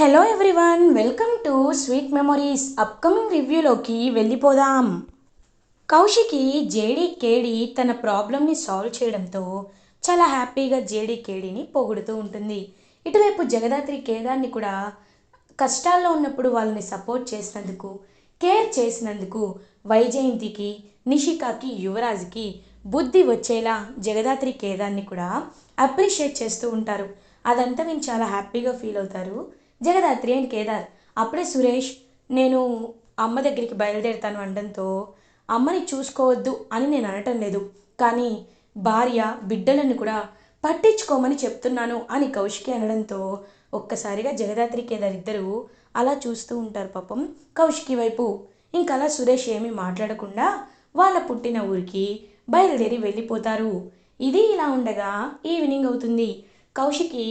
Hello everyone welcome to sweet memories upcoming రివ్యూలోకి వెళ్ళిపోదాం. Kaushiki JD కేడి తన ప్రాబ్లమ్ని సాల్వ్ చేయడంతో చాలా హ్యాపీగా జేడీ కేడీని పొగుడుతూ ఉంటుంది. ఇటువైపు జగదాత్రి కేదాన్ని కూడా కష్టాల్లో ఉన్నప్పుడు వాళ్ళని సపోర్ట్ చేసినందుకు కేర్ చేసినందుకు వైజయంతికి నిషికాకి యువరాజ్కి బుద్ధి వచ్చేలా జగదాత్రి కేదాన్ని కూడా అప్రిషియేట్ చేస్తూ ఉంటారు. అదంతా నేను చాలా హ్యాపీగా ఫీల్ అవుతారు. జగదాత్రి అండ్ కేదార్. అప్పుడే సురేష్ నేను అమ్మ దగ్గరికి బయలుదేరుతాను అనడంతో అమ్మని చూసుకోవద్దు అని నేను అనటం లేదు. కానీ భార్య బిడ్డలను కూడా పట్టించుకోమని చెప్తున్నాను అని కౌశికి అనడంతో ఒక్కసారిగా జగదాత్రి కేదార్ ఇద్దరు అలా చూస్తూ ఉంటారు పాపం కౌశికి వైపు. ఇంకా అలా సురేష్ ఏమీ మాట్లాడకుండా వాళ్ళ పుట్టిన ఊరికి బయలుదేరి వెళ్ళిపోతారు. ఇది ఇలా ఉండగా ఈవినింగ్ అవుతుంది. కౌశికి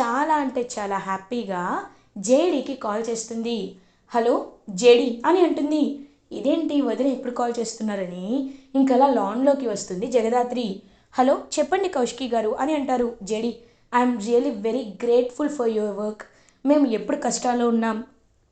చాలా అంటే చాలా హ్యాపీగా జేడీకి కాల్ చేస్తుంది. హలో జేడీ అని అంటుంది. ఇదేంటి వదిన ఎప్పుడు కాల్ చేస్తున్నారని? ఇంకలా లాన్లోకి వస్తుంది జగదాత్రి. హలో చెప్పండి కౌశికి గారు అని అంటారు JD. I'm really very grateful for your work. మేము ఎప్పుడు కష్టాల్లో ఉన్నాం.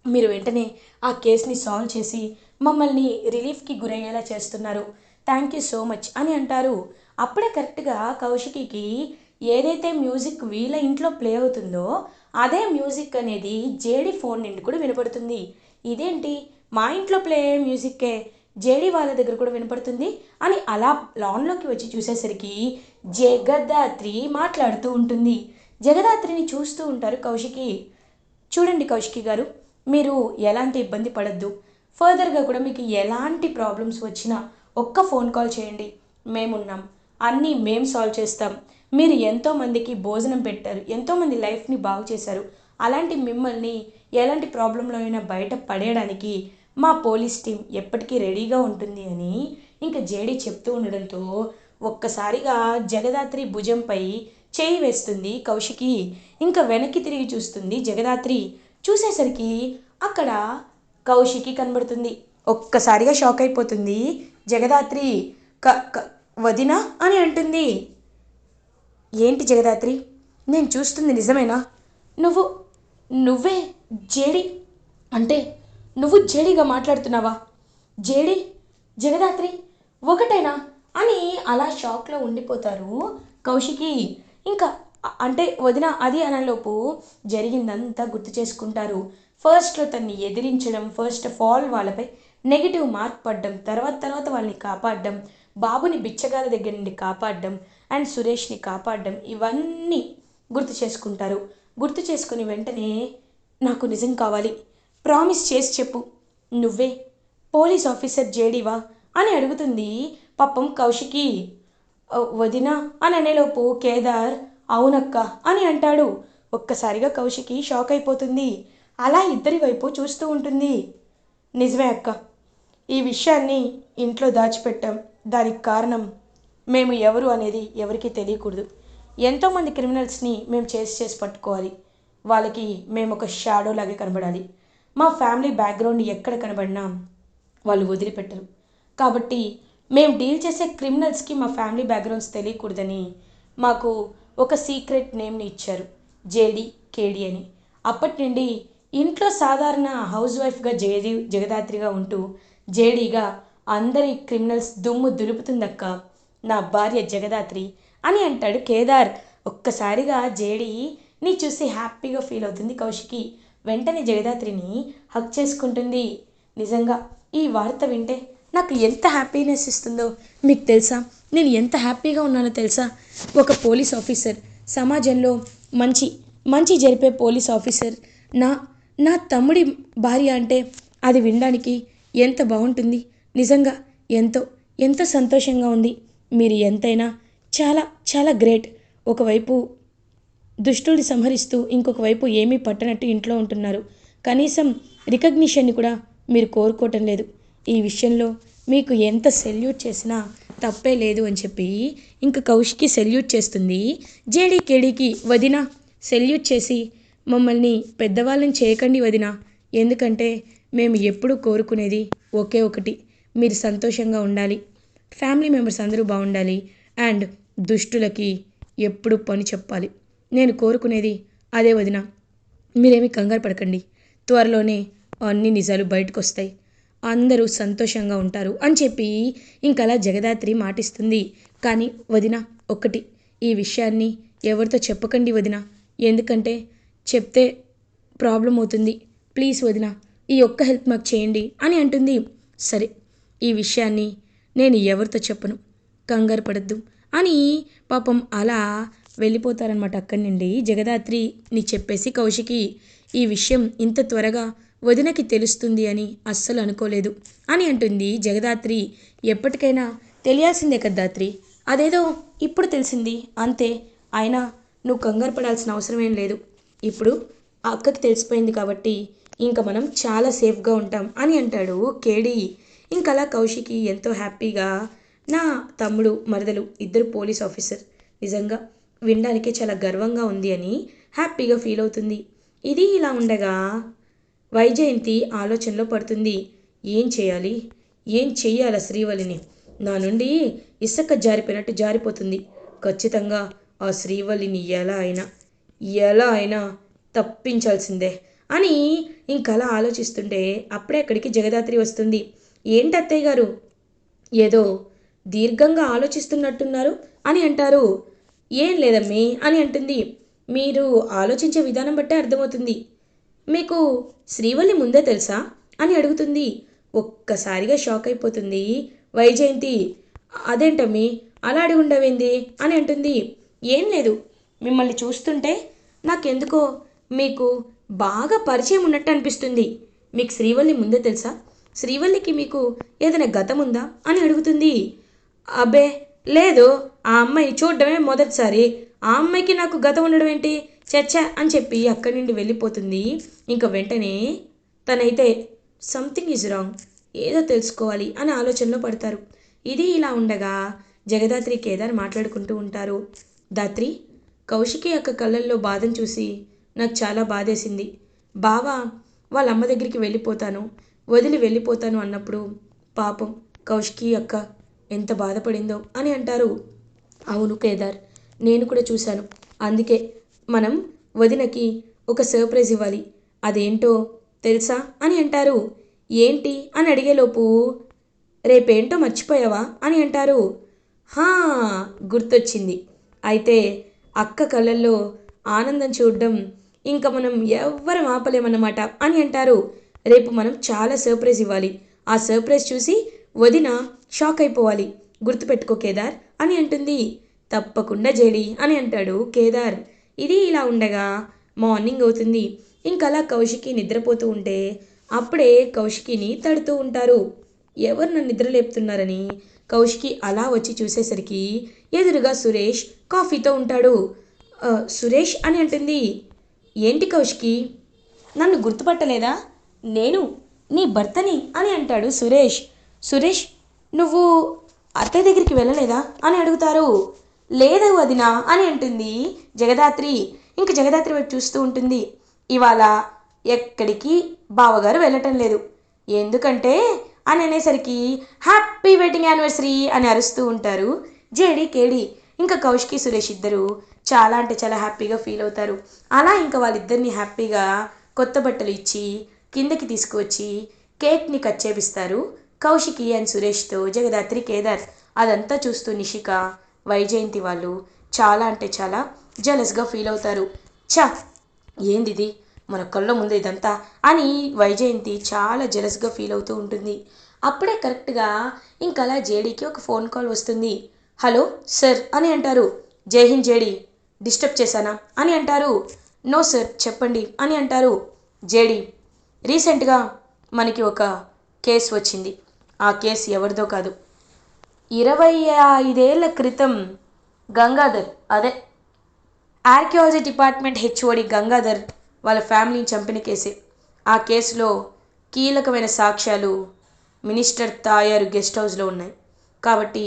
మీరు వెంటనే ఆ కేసుని సాల్వ్ చేసి మమ్మల్ని రిలీఫ్కి గురయ్యేలా చేస్తున్నారు. థ్యాంక్ యూ సో మచ్ అని అంటారు. అప్పుడే కరెక్ట్గా కౌశికికి ఏదైతే మ్యూజిక్ వీళ్ళ ఇంట్లో ప్లే అవుతుందో అదే మ్యూజిక్ అనేది జేడి ఫోన్ నుండి కూడా వినపడుతుంది. ఇదేంటి? మా ఇంట్లో ప్లే అయ్యే మ్యూజిక్కే జేడి వాళ్ళ దగ్గర కూడా వినపడుతుంది అని అలా లాన్లోకి వచ్చి చూసేసరికి జగదాత్రి మాట్లాడుతూ ఉంటుంది. జగదాత్రిని చూస్తూ ఉంటారు కౌశికి. చూడండి కౌశికి గారు మీరు ఎలాంటి ఇబ్బంది పడద్దు. ఫర్దర్గా కూడా మీకు ఎలాంటి ప్రాబ్లమ్స్ వచ్చినా ఒక్క ఫోన్ కాల్ చేయండి. మేమున్నాం. అన్నీ మేము సాల్వ్ చేస్తాం. మీరు ఎంతోమందికి భోజనం పెట్టారు ఎంతోమంది లైఫ్ని బాగు చేశారు. అలాంటి మిమ్మల్ని ఎలాంటి ప్రాబ్లంలో అయినా బయట పడేయడానికి మా పోలీస్ టీం ఎప్పటికీ రెడీగా ఉంటుంది అని ఇంకా జేడీ చెప్తూ ఉండడంతో ఒక్కసారిగా జగదాత్రి భుజంపై చేయి వేస్తుంది కౌశికి. ఇంకా వెనక్కి తిరిగి చూస్తుంది జగదాత్రి. చూసేసరికి అక్కడ కౌశికి కనబడుతుంది. ఒక్కసారిగా షాక్ అయిపోతుంది జగదాత్రి. క క- వదినా అని అంటుంది. ఏంటి జగదాత్రి? నేను చూస్తుంది నిజమేనా? నువ్వు నువ్వే జేడి? అంటే నువ్వు జేడీగా మాట్లాడుతున్నావా? జేడి జగదాత్రి ఒకటేనా? అని అలా షాక్లో ఉండిపోతారు కౌశికి. ఇంకా అంటే వదిన అది అనలోపు జరిగిందంతా గుర్తు చేసుకుంటారు. ఫస్ట్లో తన్ని ఎదిరించడం ఫస్ట్ ఆఫ్ ఆల్ వాళ్ళపై నెగిటివ్ మార్క్ పడ్డం తర్వాత తర్వాత వాళ్ళని కాపాడడం బాబుని బిచ్చగాల దగ్గర నుండి కాపాడడం అండ్ సురేష్ని కాపాడడం ఇవన్నీ గుర్తు చేసుకుంటారు. గుర్తు చేసుకుని వెంటనే నాకు నిజం కావాలి. ప్రామిస్ చేసి చెప్పు. నువ్వే. పోలీస్ ఆఫీసర్ జేడీవా? అని అడుగుతుంది పాపం కౌశికి. వదినా అని అనేలోపు కేదార్ అవునక్క అని అంటాడు. ఒక్కసారిగా కౌశికి షాక్ అయిపోతుంది. అలా ఇద్దరి వైపు చూస్తూ ఉంటుంది. నిజమే అక్క. ఈ విషయాన్ని ఇంట్లో దాచిపెట్టాం. దానికి కారణం మేము ఎవరు అనేది ఎవరికీ తెలియకూడదు. ఎంతోమంది క్రిమినల్స్ని మేము చేసి చేసి పట్టుకోవాలి. వాళ్ళకి మేము ఒక షాడో లాగే కనబడాలి. మా ఫ్యామిలీ బ్యాక్గ్రౌండ్ ఎక్కడ కనబడినా వాళ్ళు వదిలిపెట్టరు. కాబట్టి మేము డీల్ చేసే క్రిమినల్స్కి మా ఫ్యామిలీ బ్యాక్గ్రౌండ్స్ తెలియకూడదని మాకు ఒక సీక్రెట్ నేమ్ని ఇచ్చారు. జేడి కేడి అని. అప్పటి నుండి ఇంట్లో సాధారణ హౌస్ వైఫ్గా జయది జగదాత్రిగా ఉంటూ జేడీగా అందరి క్రిమినల్స్ దుమ్ము దులుపుతుందక్క. నా భార్య జగదాత్రి అని అంటాడు కేదార్. ఒక్కసారిగా జేడి నీ చూసి హ్యాపీగా ఫీల్ అవుతుంది కౌశికి. వెంటనే జగదాత్రిని హక్ చేసుకుంటుంది. నిజంగా ఈ వార్త వింటే నాకు ఎంత హ్యాపీనెస్ ఇస్తుందో. మీకు తెలుసా? నేను ఎంత హ్యాపీగా ఉన్నానో తెలుసా? ఒక పోలీస్ ఆఫీసర్ సమాజంలో మంచి మంచి జరిపే పోలీస్ ఆఫీసర్. నా నా తమ్ముడి భార్య అంటే అది వినడానికి ఎంత బాగుంటుంది. నిజంగా ఎంతో ఎంతో సంతోషంగా ఉంది. మీరు ఎంతైనా చాలా చాలా గ్రేట్. ఒకవైపు దుష్టుల్ని సంహరిస్తూ ఇంకొక వైపు ఏమీ పట్టనట్టు ఇంట్లో ఉంటున్నారు. కనీసం రికగ్నిషన్ని కూడా మీరు కోరుకోవటం లేదు. ఈ విషయంలో మీకు ఎంత సెల్యూట్ చేసినా తప్పే లేదు అని చెప్పి ఇంక కౌశికి సెల్యూట్ చేస్తుంది. జేడీ కేడీకి వదిన సెల్యూట్ చేసి మమ్మల్ని పెద్దవాళ్ళని చేయకండి వదిన. ఎందుకంటే మేము ఎప్పుడూ కోరుకునేది ఒకే ఒకటి. మీరు సంతోషంగా ఉండాలి. ఫ్యామిలీ మెంబర్స్ అందరూ బాగుండాలి. అండ్ దుష్టులకి ఎప్పుడు పని చెప్పాలి. నేను కోరుకునేది అదే వదిన. మీరేమి కంగారు పడకండి. త్వరలోనే అన్ని నిజాలు బయటకు వస్తాయి అందరూ సంతోషంగా ఉంటారు అని చెప్పి ఇంకలా జగదాత్రి మాటిస్తుంది. కానీ వదిన ఒక్కటి ఈ విషయాన్ని ఎవరితో చెప్పకండి వదిన. ఎందుకంటే చెప్తే ప్రాబ్లం అవుతుంది. ప్లీజ్ వదిన ఈ ఒక్క హెల్ప్ మాకు చేయండి అని అంటుంది. సరే ఈ విషయాన్ని నేను ఎవరితో చెప్పను? కంగారు పడద్దు. అని పాపం అలా వెళ్ళిపోతారనమాట అక్కడి నుండి. జగదాత్రిని చెప్పేసి కౌశికి ఈ విషయం ఇంత త్వరగా వదినకి తెలుస్తుంది అని అస్సలు అనుకోలేదు అని అంటుంది జగదాత్రి. ఎప్పటికైనా తెలియాల్సిందే కదాత్రి అదేదో ఇప్పుడు తెలిసింది. అంతే. అయినా నువ్వు కంగారు పడాల్సిన అవసరం ఏం లేదు. ఇప్పుడు ఆ అక్కకి తెలిసిపోయింది కాబట్టి ఇంకా మనం చాలా సేఫ్గా ఉంటాం అని అంటాడు కేడీ. ఇంకలా కౌశికి ఎంతో హ్యాపీగా నా తమ్ముడు మరదలు ఇద్దరు పోలీస్ ఆఫీసర్. నిజంగా వినడానికే చాలా గర్వంగా ఉంది అని హ్యాపీగా ఫీల్ అవుతుంది. ఇది ఇలా ఉండగా వైజయంతి ఆలోచనలో పడుతుంది. ఏం చేయాలి? ఏం చెయ్యాల శ్రీవల్లిని? నా నుండి ఇసుక జారిపోయినట్టు జారిపోతుంది. ఖచ్చితంగా ఆ శ్రీవల్లిని ఎలా అయినా ఎలా అయినా తప్పించాల్సిందే అని ఇంకలా ఆలోచిస్తుంటే అప్పుడే అక్కడికి జగదాత్రి వస్తుంది. ఏంటి అత్తయ్య గారు ఏదో దీర్ఘంగా ఆలోచిస్తున్నట్టున్నారు అని అంటారు. ఏం లేదమ్మీ అని అంటుంది. మీరు ఆలోచించే విధానం బట్టే అర్థమవుతుంది. మీకు శ్రీవల్లి ముందే తెలుసా? అని అడుగుతుంది. ఒక్కసారిగా షాక్ అయిపోతుంది. వైజయంతి అదేంటమ్మీ? అలా అడిగి ఉండవేంది? అని అంటుంది. ఏం లేదు. మిమ్మల్ని చూస్తుంటే నాకెందుకో మీకు బాగా పరిచయం ఉన్నట్టు అనిపిస్తుంది. మీకు శ్రీవల్లి ముందే తెలుసా? శ్రీవల్లికి మీకు ఏదైనా గతం ఉందా అని అడుగుతుంది. అబ్బే లేదు. ఆ అమ్మాయి చూడడమే మొదటిసారి. ఆ అమ్మాయికి నాకు గతం ఉండడం ఏంటి? చచ్చా అని చెప్పి అక్కడి నుండి వెళ్ళిపోతుంది. ఇంకా వెంటనే తనైతే సంథింగ్ ఈజ్ రాంగ్ ఏదో తెలుసుకోవాలి అని ఆలోచనలో పడతారు. ఇది ఇలా ఉండగా జగదాత్రి కేదార్ మాట్లాడుకుంటూ ఉంటారు. దాత్రి కౌశికి యొక్క కళ్ళల్లో బాధను చూసి నాకు చాలా బాధేసింది. బావా వాళ్ళ అమ్మ దగ్గరికి వెళ్ళిపోతాను. వదిలి వెళ్ళిపోతాను అన్నప్పుడు పాపం కౌష్కి అక్క ఎంత బాధపడిందో అని అంటారు. అవును కేదార్ నేను కూడా చూశాను. అందుకే మనం వదినకి ఒక సర్ప్రైజ్ ఇవ్వాలి. అదేంటో తెలుసా? అని అంటారు. ఏంటి? అని అడిగేలోపు రేపేంటో మర్చిపోయావా? అని అంటారు. హా గుర్తొచ్చింది. అయితే అక్క కళ్ళల్లో ఆనందం చూడడం ఇంకా మనం ఎవ్వరం ఆపలేమన్నమాట అని అంటారు. రేపు మనం చాలా సర్ప్రైజ్ ఇవ్వాలి. ఆ సర్ప్రైజ్ చూసి వదిన షాక్ అయిపోవాలి. గుర్తుపెట్టుకో కేదార్ అని అంటుంది. తప్పకుండా జేడి అని అంటాడు కేదార్. ఇది ఇలా ఉండగా మార్నింగ్ అవుతుంది. ఇంకలా కౌశికి నిద్రపోతూ ఉంటే అప్పుడే కౌశికిని తడుతూ ఉంటారు. ఎవరు నన్ను నిద్ర లేపుతున్నారని కౌశికి అలా వచ్చి చూసేసరికి ఎదురుగా సురేష్ కాఫీతో ఉంటాడు. సురేష్ అని అంటుంది. ఏంటి కౌశికి? నన్ను గుర్తుపట్టలేదా? నేను నీ భర్తని అని అంటాడు సురేష్. సురేష్ నువ్వు అత్తయ్య దగ్గరికి వెళ్ళలేదా అని అడుగుతారు. లేదు వదినా అని అంటుంది జగదాత్రి. ఇంక జగదాత్రి వైపు చూస్తూ ఉంటుంది. ఇవాళ ఎక్కడికి బావగారు వెళ్ళటం లేదు. ఎందుకంటే అని అనేసరికి హ్యాపీ వెడ్డింగ్ యానివర్సరీ అని అరుస్తూ ఉంటారు జేడి కేడి. ఇంకా కౌష్కి సురేష్ ఇద్దరు చాలా అంటే చాలా హ్యాపీగా ఫీల్ అవుతారు. అలా ఇంకా వాళ్ళిద్దరిని హ్యాపీగా కొత్త బట్టలు ఇచ్చి కిందకి తీసుకువచ్చి కేక్ని కట్ చేపిస్తారు. కౌశికి అండ్ సురేష్తో జగదాత్రి కేదార్ అదంతా చూస్తూ నిషిక వైజయంతి వాళ్ళు చాలా అంటే చాలా జలస్గా ఫీల్ అవుతారు. ఛా! ఏందిది? మన కళ్ళ ముందు ఇదంతా అని వైజయంతి చాలా జలస్గా ఫీల్ అవుతూ ఉంటుంది. అప్పుడే కరెక్ట్గా ఇంకలా జేడీకి ఒక ఫోన్ కాల్ వస్తుంది. హలో సార్ అని అంటారు. జై హింద్ జేడీ! డిస్టర్బ్ చేశానా? అని అంటారు. నో సార్ చెప్పండి అని అంటారు. జేడీ రీసెంట్గా మనకి ఒక కేసు వచ్చింది. ఆ కేసు ఎవరిదో కాదు. ఇరవై ఐదేళ్ళ క్రితం గంగాధర్ అదే ఆర్కియాలజీ డిపార్ట్మెంట్ హెచ్ఓడి గంగాధర్ వాళ్ళ ఫ్యామిలీని చంపిన కేసే. ఆ కేసులో కీలకమైన సాక్ష్యాలు మినిస్టర్ తాయారు గెస్ట్ హౌస్లో ఉన్నాయి. కాబట్టి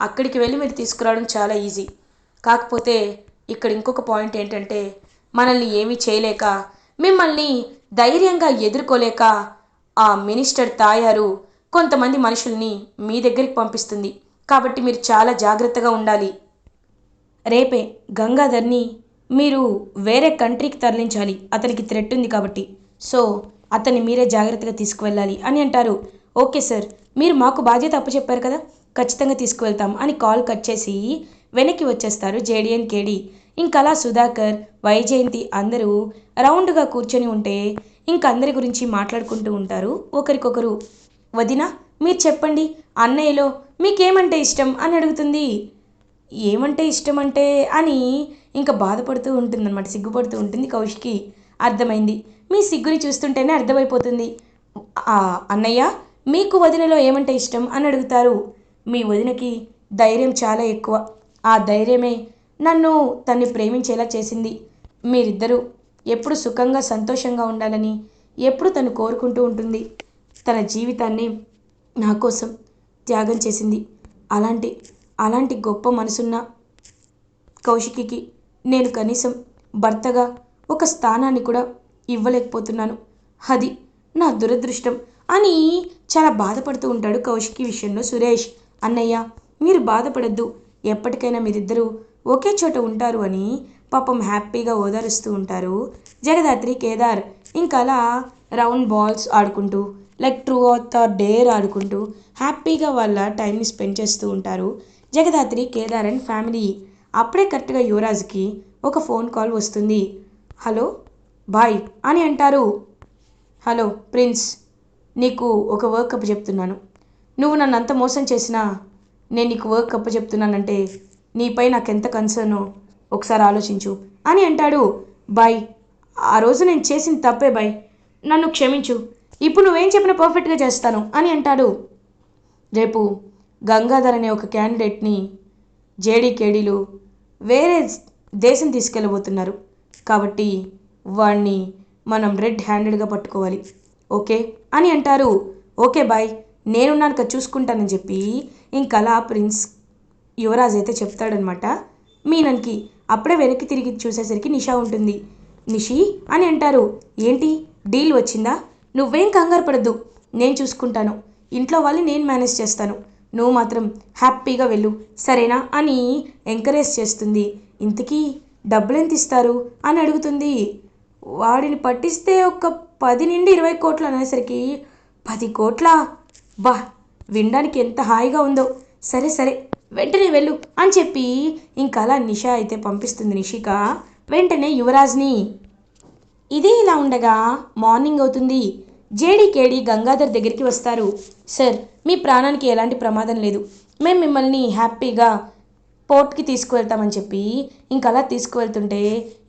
అక్కడికి వెళ్ళి మీరు తీసుకురావడం చాలా ఈజీ. కాకపోతే ఇక్కడ ఇంకొక పాయింట్ ఏంటంటే మనల్ని ఏమీ చేయలేక మిమ్మల్ని ధైర్యంగా ఎదుర్కోలేక ఆ మినిస్టర్ తాయారు కొంతమంది మనుషుల్ని మీ దగ్గరికి పంపిస్తుంది. కాబట్టి మీరు చాలా జాగ్రత్తగా ఉండాలి. రేపే గంగాధర్ని మీరు వేరే కంట్రీకి తరలించాలి. అతనికి థ్రెట్ ఉంది కాబట్టి. సో అతన్ని మీరే జాగ్రత్తగా తీసుకువెళ్ళాలి అని అంటారు. ఓకే సార్ మీరు మాకు బాధ్యత అప్పచెప్పారు కదా? ఖచ్చితంగా తీసుకువెళ్తాం అని కాల్ కట్ చేసి వెనక్కి వచ్చేస్తారు జేడిఎన్ కేడి. ఇంకలా సుధాకర్ వైజయంతి అందరూ రౌండ్గా కూర్చొని ఉంటే ఇంక అందరి గురించి మాట్లాడుకుంటూ ఉంటారు. ఒకరికొకరు వదిన మీరు చెప్పండి అన్నయ్యలో మీకేమంటే ఇష్టం? అని అడుగుతుంది. ఏమంటే ఇష్టం అంటే అని ఇంకా బాధపడుతూ ఉంటుందన్నమాట సిగ్గుపడుతూ ఉంటుంది కౌశికి. అర్థమైంది. మీ సిగ్గుని చూస్తుంటేనే అర్థమైపోతుంది. అన్నయ్య మీకు వదినలో ఏమంటే ఇష్టం? అని అడుగుతారు. మీ వదినకి ధైర్యం చాలా ఎక్కువ. ఆ ధైర్యమే నన్ను తన్ని ప్రేమించేలా చేసింది. మీరిద్దరూ ఎప్పుడు సుఖంగా సంతోషంగా ఉండాలని ఎప్పుడు తను కోరుకుంటూ ఉంటుంది. తన జీవితాన్ని నా కోసం త్యాగం చేసింది. అలాంటి అలాంటి గొప్ప మనసున్న కౌశికికి నేను కనీసం భర్తగా ఒక స్థానాన్ని కూడా ఇవ్వలేకపోతున్నాను. అది నా దురదృష్టం అని చాలా బాధపడుతూ ఉంటాడు కౌశికి విషయంలో సురేష్. అన్నయ్య మీరు బాధపడద్దు. ఎప్పటికైనా మీరిద్దరూ ఒకే చోట ఉంటారు అని పాపం హ్యాపీగా ఓదారుస్తూ ఉంటారు. జగదాత్రి కేదార్ ఇంకా అలా రౌండ్ బాల్స్ ఆడుకుంటూ లైక్ ట్రూ ఆర్ డేర్ ఆడుకుంటూ హ్యాపీగా వాళ్ళ టైంని స్పెండ్ చేస్తూ ఉంటారు. Jagadhatri Kedar and family. అప్పుడే కరెక్ట్గా యువరాజ్కి ఒక ఫోన్ కాల్ వస్తుంది. హలో బాయ్ అని అంటారు. హలో ప్రిన్స్ నీకు ఒక వర్క్ అప్ చెప్తున్నాను. నువ్వు నన్ను అంత మోసం చేసినా నేను నీకు వర్క్ అప్ చెప్తున్నానంటే నీపై నాకు ఎంత కన్సర్నో ఒకసారి ఆలోచించు. అని అంటాడు. బాయ్ ఆ రోజు నేను చేసిన తప్పే బాయ్ నన్ను క్షమించు. ఇప్పుడు నువ్వేం చెప్పినా పర్ఫెక్ట్గా చేస్తాను అని అంటాడు. రేపు గంగాధర్ అనే ఒక క్యాండిడేట్ని జేడీకేడీలు వేరే దేశం తీసుకెళ్ళబోతున్నారు. కాబట్టి వాణ్ణి మనం రెడ్ హ్యాండెడ్గా పట్టుకోవాలి. ఓకే? అని అంటారు. ఓకే బాయ్ నేనున్నాను కదా చూసుకుంటానని చెప్పి ఇంకలా ప్రిన్స్ యువరాజ్ అయితే చెప్తాడనమాట మీనన్కి అప్పుడే వెనక్కి తిరిగి చూసేసరికి నిషా ఉంటుంది. నిషి అని అంటారు. ఏంటి? డీల్ వచ్చిందా? నువ్వేం కంగారు పడద్దు. నేను చూసుకుంటాను. ఇంట్లో వాళ్ళని నేను మేనేజ్ చేస్తాను. నువ్వు మాత్రం హ్యాపీగా వెళ్ళు. సరేనా? అని ఎంకరేజ్ చేస్తుంది. ఇంతకీ డబ్బులు ఎంత ఇస్తారు? అని అడుగుతుంది. వాడిని పట్టిస్తే ఒక పది నుండి ఇరవై కోట్లు అనేసరికి పది కోట్ల? బా! వినడానికి ఎంత హాయిగా ఉందో. సరే సరే. వెంటనే వెళ్ళు అని చెప్పి ఇంకా అలా నిషా అయితే పంపిస్తుంది నిషిక. వెంటనే యువరాజ్ని. ఇదే ఇలా ఉండగా మార్నింగ్ అవుతుంది. జేడీకేడి గంగాధర్ దగ్గరికి వస్తారు. సార్ మీ ప్రాణానికి ఎలాంటి ప్రమాదం లేదు. మేము మిమ్మల్ని హ్యాపీగా పోర్ట్కి తీసుకువెళ్తామని చెప్పి ఇంకా అలా తీసుకువెళ్తుంటే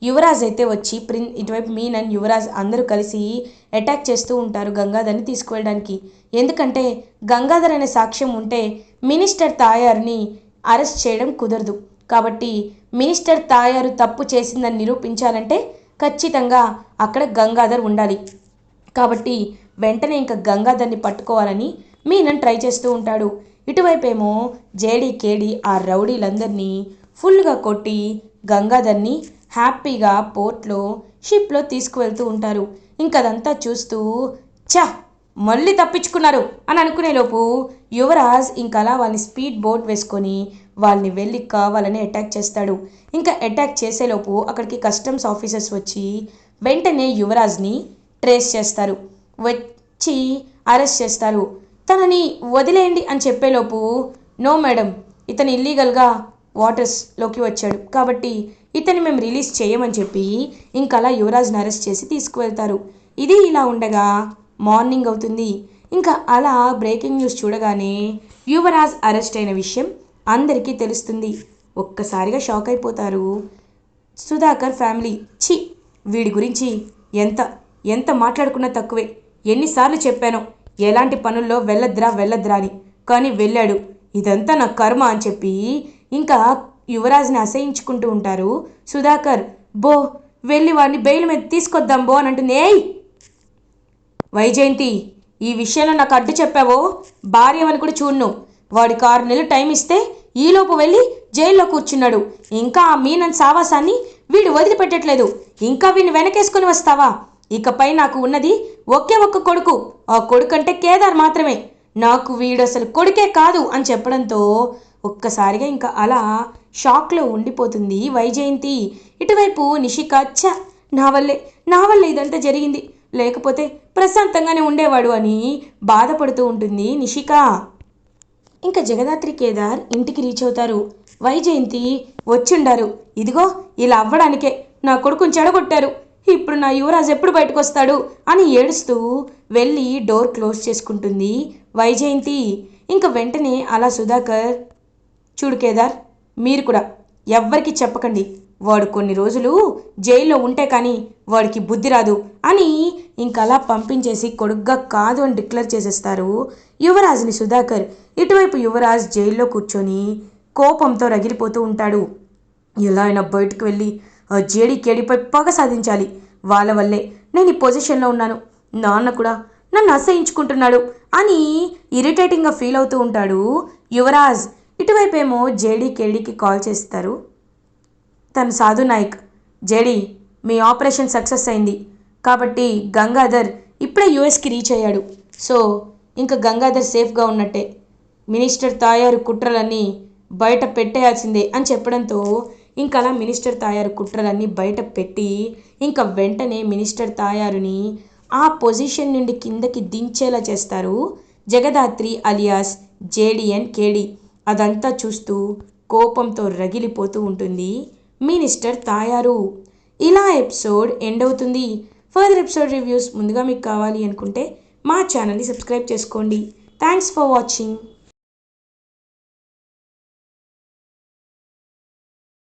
యువరాజ్ అయితే వచ్చి ప్రిన్ ఇటువైపు మీన్ అండ్ యువరాజ్ అందరూ కలిసి అటాక్ చేస్తూ ఉంటారు గంగాధర్ని తీసుకువెళ్ళడానికి. ఎందుకంటే గంగాధర్ అనే సాక్ష్యం ఉంటే మినిస్టర్ తాయారుని అరెస్ట్ చేయడం కుదరదు. కాబట్టి మినిస్టర్ తాయారు తప్పు చేసిందని నిరూపించాలంటే ఖచ్చితంగా అక్కడ గంగాధర్ ఉండాలి. కాబట్టి వెంటనే ఇంకా గంగాధర్ని పట్టుకోవాలని మీనన్ ట్రై చేస్తూ ఉంటాడు. ఇటువైపేమో జేడీ కేడీ ఆ రౌడీలందరినీ ఫుల్గా కొట్టి గంగాధర్ని హ్యాపీగా పోర్ట్లో షిప్లో తీసుకువెళ్తూ ఉంటారు. ఇంకదంతా చూస్తూ చ మళ్ళీ తప్పించుకున్నారు అని అనుకునేలోపు యువరాజ్ ఇంకలా అలా వాళ్ళని స్పీడ్ బోట్ వేసుకొని వాళ్ళని వెళ్ళి కావాలని అటాక్ చేస్తాడు. ఇంకా అటాక్ చేసేలోపు అక్కడికి కస్టమ్స్ ఆఫీసర్స్ వచ్చి వెంటనే యువరాజ్ని ట్రేస్ చేస్తారు. వచ్చి అరెస్ట్ చేస్తారు. తనని వదిలేయండి అని చెప్పేలోపు నో మేడం ఇతను ఇల్లీగల్గా వాటర్స్లోకి వచ్చాడు. కాబట్టి ఇతన్ని మేము రిలీజ్ చేయమని చెప్పి ఇంకలా యువరాజ్ని అరెస్ట్ చేసి తీసుకువెళ్తారు. ఇది ఇలా ఉండగా మార్నింగ్ అవుతుంది. ఇంకా అలా బ్రేకింగ్ న్యూస్ చూడగానే యువరాజ్ అరెస్ట్ అయిన విషయం అందరికీ తెలుస్తుంది. ఒక్కసారిగా షాక్ అయిపోతారు. సుధాకర్ ఫ్యామిలీ ఛీ వీడి గురించి ఎంత ఎంత మాట్లాడుకున్నా తక్కువే. ఎన్నిసార్లు చెప్పానో. ఎలాంటి పనుల్లో వెళ్ళద్రా వెళ్ళద్రా అని. కానీ వెళ్ళాడు. ఇదంతా నా కర్మ అని చెప్పి ఇంకా యువరాజ్ని అసహించుకుంటూ ఉంటారు. సుధాకర్ బో వెళ్ళి వాడిని బెయిల్ మీద తీసుకొద్దాం బో అని అంటుంది. ఏయ్! వైజయంతి ఈ విషయంలో నాకు అడ్డు చెప్పావో? భార్యవని కూడా చూడ్ను. వాడికి ఆరు నెలలు టైం ఇస్తే ఈలోపు వెళ్ళి జైల్లో కూర్చున్నాడు. ఇంకా ఆ మీనన్ సావాసాన్ని వీడు వదిలిపెట్టట్లేదు. ఇంకా వీడిని వెనకేసుకొని వస్తావా? ఇకపై నాకు ఉన్నది ఒకే ఒక్క కొడుకు. ఆ కొడుకు అంటే కేదార్ మాత్రమే. నాకు వీడు అసలు కొడుకే కాదు అని చెప్పడంతో ఒక్కసారిగా ఇంకా అలా షాక్లో ఉండిపోతుంది వైజయంతి. ఇటువైపు నిషిక ఛ! నా వల్లే నా వల్లే ఇదంతా జరిగింది. లేకపోతే ప్రశాంతంగానే ఉండేవాడు అని బాధపడుతూ ఉంటుంది నిషిక. ఇంకా జగదాత్రి కేదార్ ఇంటికి రీచ్ అవుతారు. వైజయంతి వచ్చిండారు. ఇదిగో ఇలా అవ్వడానికే నా కొడుకుని చెడగొట్టారు. ఇప్పుడు నా యువరాజు ఎప్పుడు బయటకు వస్తాడు అని ఏడుస్తూ వెళ్ళి డోర్ క్లోజ్ చేసుకుంటుంది వైజయంతి. ఇంకా వెంటనే అలా సుధాకర్ చూడు కేదార్ మీరు కూడా ఎవ్వరికి చెప్పకండి. వాడు కొన్ని రోజులు జైల్లో ఉంటే కానీ వాడికి బుద్ధి రాదు అని ఇంకా అలా పంపించేసి కొడుగ్గా కాదు అని డిక్లేర్ చేసేస్తారు యువరాజుని సుధాకర్. ఇటువైపు యువరాజ్ జైల్లో కూర్చొని కోపంతో రగిలిపోతూ ఉంటాడు. ఎలా అయినా బయటకు వెళ్ళి జేడీ కేడీపై పగ సాధించాలి. వాళ్ళ వల్లే నేను ఈ పొజిషన్లో ఉన్నాను. నాన్న కూడా నన్ను అసహించుకుంటున్నాడు అని ఇరిటేటింగ్గా ఫీల్ అవుతూ ఉంటాడు యువరాజ్. ఇటువైపేమో జేడీ కేడీకి కాల్ చేస్తారు. తను సాధు నాయక్ జేడీ మీ ఆపరేషన్ సక్సెస్ అయింది. కాబట్టి గంగాధర్ ఇప్పుడే యూఎస్కి రీచ్ అయ్యాడు. సో ఇంకా గంగాధర్ సేఫ్గా ఉన్నట్టే. మినిస్టర్ తాయారు కుట్రలన్నీ బయట పెట్టేయాల్సిందే అని చెప్పడంతో ఇంకా అలా మినిస్టర్ తాయారు కుట్రలన్నీ బయట పెట్టి ఇంకా వెంటనే మినిస్టర్ తాయారుని ఆ పొజిషన్ నుండి కిందకి దించేలా చేస్తారు జగదాత్రి అలియాస్ జేడిఎన్ కేడి. అదంతా చూస్తూ కోపంతో రగిలిపోతూ ఉంటుంది మినిస్టర్ తాయారు. ఇలా ఎపిసోడ్ ఎండ్ అవుతుంది. ఫర్దర్ ఎపిసోడ్ రివ్యూస్ ముందుగా మీకు కావాలి అనుకుంటే మా ఛానల్ని సబ్స్క్రైబ్ చేసుకోండి. Thanks for watching.